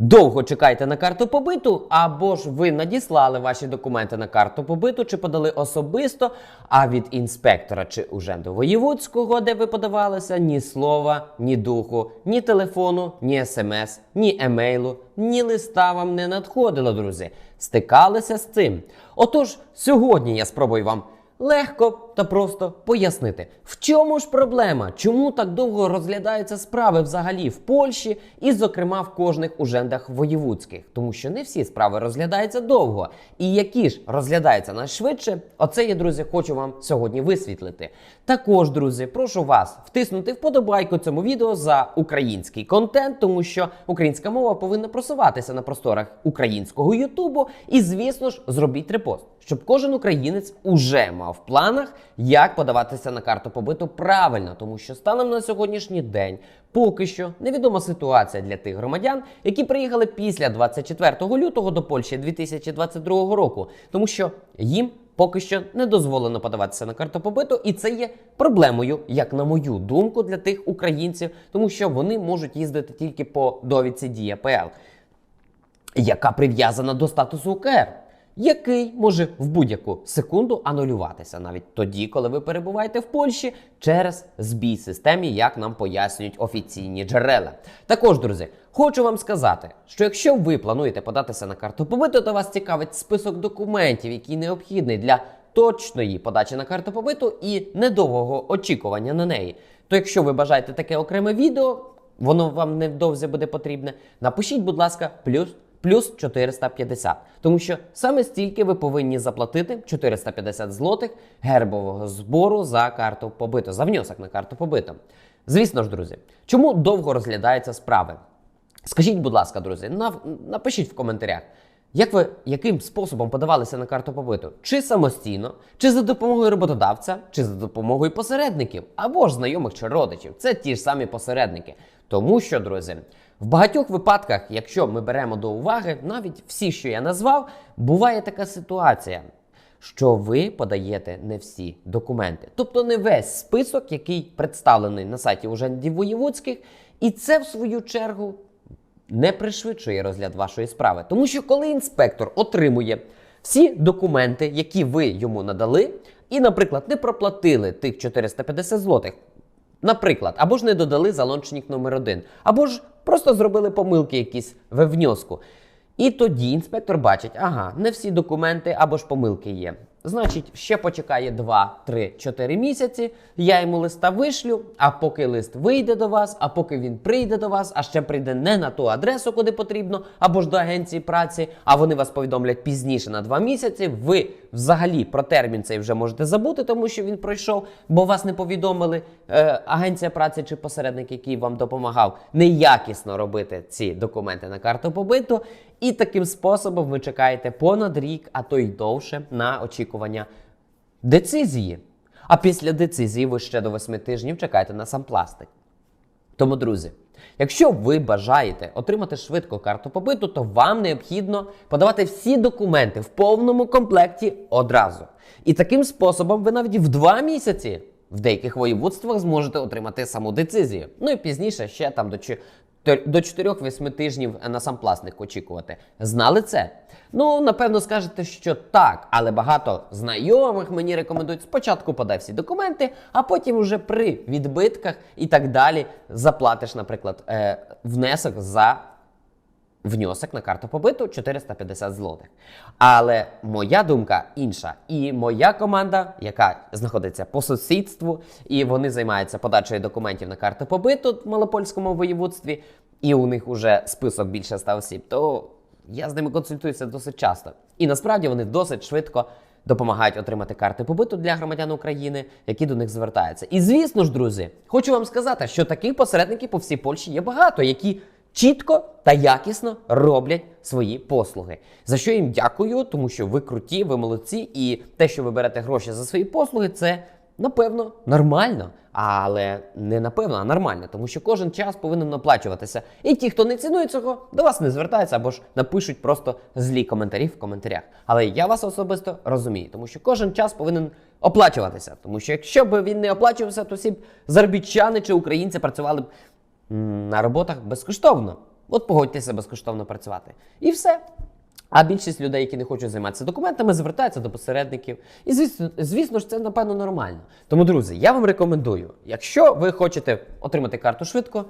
Довго чекаєте на карту побиту, або ж ви надіслали ваші документи на карту побиту, чи подали особисто, а від інспектора чи уженду воєводського, де ви подавалися, ні слова, ні духу, ні телефону, ні смс, ні емейлу, ні листа вам не надходило, друзі. Стикалися з цим. Отож, сьогодні я спробую вам легко та просто пояснити, в чому ж проблема, чому так довго розглядаються справи взагалі в Польщі, і, зокрема, в кожних ужендах воєвудських, тому що не всі справи розглядаються довго. І які ж розглядаються найшвидше, оце я, друзі, хочу вам сьогодні висвітлити. Також, друзі, прошу вас втиснути вподобайку цьому відео за український контент, тому що українська мова повинна просуватися на просторах українського Ютубу. І, звісно ж, зробіть репост, щоб кожен українець уже мав в планах, як подаватися на карту побиту правильно, тому що станом на сьогоднішній день поки що невідома ситуація для тих громадян, які приїхали після 24 лютого до Польщі 2022 року, тому що їм. Поки що не дозволено подаватися на карту побиту, і це є проблемою, як на мою думку, для тих українців, тому що вони можуть їздити тільки по довідці Дія ПЛ, яка прив'язана до статусу УКР, який може в будь-яку секунду анулюватися навіть тоді, коли ви перебуваєте в Польщі через збій системі, як нам пояснюють офіційні джерела. Також, друзі, хочу вам сказати, що якщо ви плануєте податися на карту побиту, то вас цікавить список документів, який необхідний для точної подачі на карту побиту і недовгого очікування на неї. То якщо ви бажаєте таке окреме відео, воно вам невдовзі буде потрібне. Напишіть, будь ласка, плюс. Плюс 450. Тому що саме стільки ви повинні заплатити 450 злотих гербового збору за карту побиту, за внесок на карту побиту. Звісно ж, друзі, чому довго розглядаються справи? Скажіть, будь ласка, друзі, нав- напишіть в коментарях, як ви яким способом подавалися на карту побиту? Чи самостійно, чи за допомогою роботодавця, чи за допомогою посередників, або ж знайомих чи родичів. Це ті ж самі посередники. Тому що, друзі, в багатьох випадках, якщо ми беремо до уваги, навіть всі, що я назвав, буває така ситуація. Що ви подаєте не всі документи, тобто не весь список, який представлений на сайті Ужендів Воєвудських, і це в свою чергу не пришвидшує розгляд вашої справи. Тому що коли інспектор отримує всі документи, які ви йому надали, і, наприклад, не проплатили тих 450 злотих, наприклад, або ж не додали залончник номер один, або ж просто зробили помилки якісь в внеску. І тоді інспектор бачить, ага, не всі документи або ж помилки є. Значить, ще почекає 2, 3, 4 місяці. Я йому листа вишлю. А поки лист вийде до вас, а поки він прийде до вас, а ще прийде не на ту адресу, куди потрібно, або ж до агенції праці, а вони вас повідомлять пізніше на 2 місяці. Ви взагалі про термін цей вже можете забути, тому що він пройшов, бо вас не повідомили е, агенція праці чи посередник, який вам допомагав неякісно робити ці документи на карту побиту. І таким способом ви чекаєте понад рік, а то й довше на очікування децизії. А після децизії ви ще до 8 тижнів чекаєте на сам пластик. Тому, друзі, якщо ви бажаєте отримати швидко карту побиту, то вам необхідно подавати всі документи в повному комплекті одразу. І таким способом ви навіть в два місяці в деяких воєводствах зможете отримати саму децизію. Ну і пізніше ще там до до 4-8 тижнів на сам пластик очікувати. Знали це? Ну, напевно, скажете, що так, але багато знайомих мені рекомендують спочатку подай всі документи, а потім вже при відбитках і так далі заплатиш, наприклад, е, внесок за внесок на карту побиту 450 злотих. Але моя думка інша. І моя команда, яка знаходиться по сусідству, і вони займаються подачею документів на карту побиту в Малопольському воєводстві, і у них уже список більше ста осіб, то я з ними консультуюся досить часто. І насправді вони досить швидко допомагають отримати карти побиту для громадян України, які до них звертаються. І звісно ж, друзі, хочу вам сказати, що таких посередників по всій Польщі є багато, які чітко та якісно роблять свої послуги. За що їм дякую, тому що ви круті, ви молодці, і те, що ви берете гроші за свої послуги, це напевно нормально. Але не напевно, а нормально, тому що кожен час повинен оплачуватися. І ті, хто не цінує цього, до вас не звертаються або ж напишуть просто злі коментарі в коментарях. Але я вас особисто розумію, тому що кожен час повинен оплачуватися. Тому що якщо б він не оплачувався, то всі б заробітчани чи українці працювали б на роботах безкоштовно. От погодьтеся безкоштовно працювати. І все. А більшість людей, які не хочуть займатися документами, звертаються до посередників. І звісно, звісно ж, це напевно нормально. Тому, друзі, я вам рекомендую, якщо ви хочете отримати карту швидко,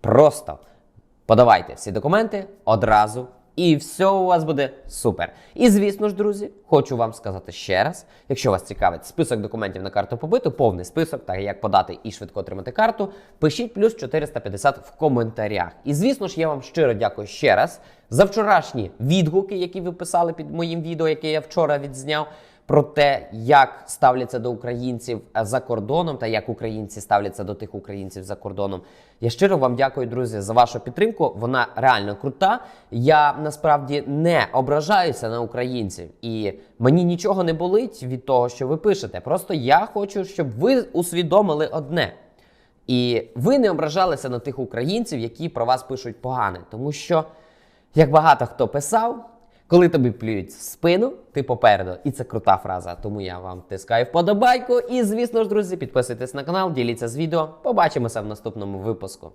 просто подавайте всі документи одразу, і все у вас буде супер. І звісно ж, друзі, хочу вам сказати ще раз: якщо вас цікавить список документів на карту побиту, повний список, так як подати і швидко отримати карту, пишіть плюс 450 в коментарях. І звісно ж, я вам щиро дякую ще раз за вчорашні відгуки, які ви писали під моїм відео, яке я вчора відзняв про те, як ставляться до українців е, за кордоном та як українці ставляться до тих українців за кордоном. Я щиро вам дякую, друзі, за вашу підтримку. Вона реально крута. Я насправді не ображаюся на українців, і мені нічого не болить від того, що ви пишете. Просто я хочу, щоб ви усвідомили одне. І ви не ображалися на тих українців, які про вас пишуть погане, тому що, як багато хто писав, коли тобі плюють в спину, ти попереду. І це крута фраза. Тому я вам тискаю вподобайку. І, звісно ж, друзі, підписуйтесь на канал, діліться з відео. Побачимося в наступному випуску.